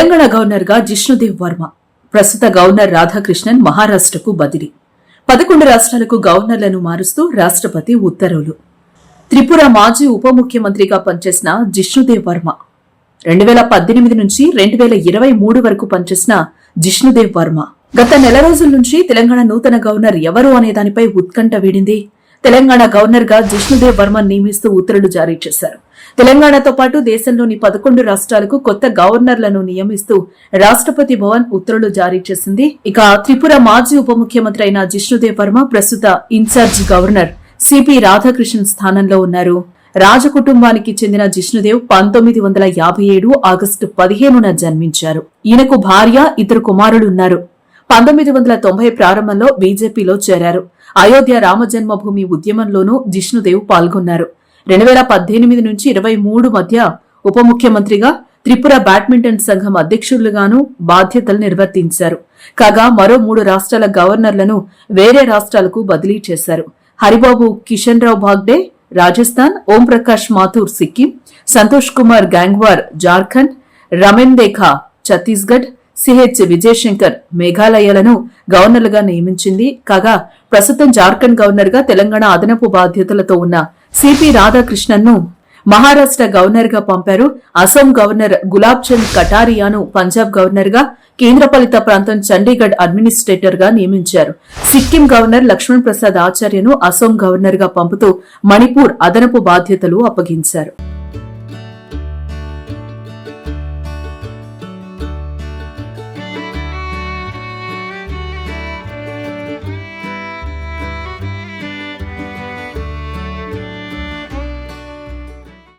తెలంగాణ గవర్నర్గా జిష్ణుదేవ్ వర్మ ప్రస్తుత గవర్నర్ రాధాకృష్ణన్ మహారాష్ట్రకు బదిలీ. పదకొండు రాష్ట్రాలకు గవర్నర్లను మారుస్తూ రాష్ట్రపతి ఉత్తర్వులు. త్రిపుర మాజీ ఉప ముఖ్యమంత్రిగా పనిచేసిన జిష్ణుదేవ్ వర్మ రెండు వేల పద్దెనిమిది నుంచి రెండు వేల ఇరవై మూడు వరకు పనిచేసిన జిష్ణుదేవ్ వర్మ. గత నెల రోజుల నుంచి తెలంగాణ నూతన గవర్నర్ ఎవరు అనే దానిపై ఉత్కంఠ వీడింది. తెలంగాణ గవర్నర్గా జిష్ణుదేవ్ వర్మ నియమిస్తూ ఉత్తర్వులు జారీ చేశారు. తెలంగాణతో పాటు దేశంలోని పదకొండు రాష్ట్రాలకు కొత్త గవర్నర్లను నియమిస్తూ రాష్ట్రపతి భవన్ ఉత్తర్వులు జారీ చేసింది. ఇక త్రిపుర మాజీ ఉప ముఖ్యమంత్రి అయిన జిష్ణుదేవ్ వర్మ ప్రస్తుత ఇన్ఛార్జ్ గవర్నర్ సిపి రాధాకృష్ణన్ స్థానంలో ఉన్నారు. రాజకుటుంబానికి చెందిన జిష్ణుదేవ్ పంతొమ్మిది వందల యాభై ఏడు ఆగస్టు పదిహేనున జన్మించారు. ఈయనకు భార్య ఇద్దరు కుమారులున్నారు పంతొమ్మిది వందల తొంభై ప్రారంభంలో బీజేపీలో చేరారు. అయోధ్య రామజన్మభూమి ఉద్యమంలోనూ జిష్ణుదేవ్ పాల్గొన్నారు. రెండు వేల పద్దెనిమిది నుంచి ఇరవై మూడు మధ్య ఉప ముఖ్యమంత్రిగా త్రిపుర బ్యాడ్మింటన్ సంఘం అధ్యక్షులుగాను బాధ్యతలు నిర్వర్తించారు. కాగా మరో మూడు రాష్ట్రాల గవర్నర్లను వేరే రాష్ట్రాలకు బదిలీ చేశారు. హరిబాబు కిషన్ రావు భాగ్డే రాజస్థాన్ ఓం ప్రకాష్ మాథూర్ సిక్కిం సంతోష్ కుమార్ గ్యాంగ్వార్ జార్ఖండ్ రమెన్ దేఖా ఛత్తీస్గఢ్ సిహెచ్ విజయశంకర్ మేఘాలయాలను గవర్నర్లుగా నియమించింది. కాగా ప్రస్తుతం జార్ఖండ్ గవర్నర్గా తెలంగాణ అదనపు బాధ్యతలతో ఉన్న సిపి రాధాకృష్ణన్ను మహారాష్ట్ర గవర్నర్గా పంపారు. అసోం గవర్నర్ గులాబ్ చంద్ కటారియాను పంజాబ్ గవర్నర్గా కేంద్రపాలిత ప్రాంతం చండీగఢ్ అడ్మినిస్ట్రేటర్గా నియమించారు. సిక్కిం గవర్నర్ లక్ష్మణ్ ప్రసాద్ ఆచార్యను అసోం గవర్నర్గా పంపుతూ మణిపూర్ అదనపు బాధ్యతలు అప్పగించారు.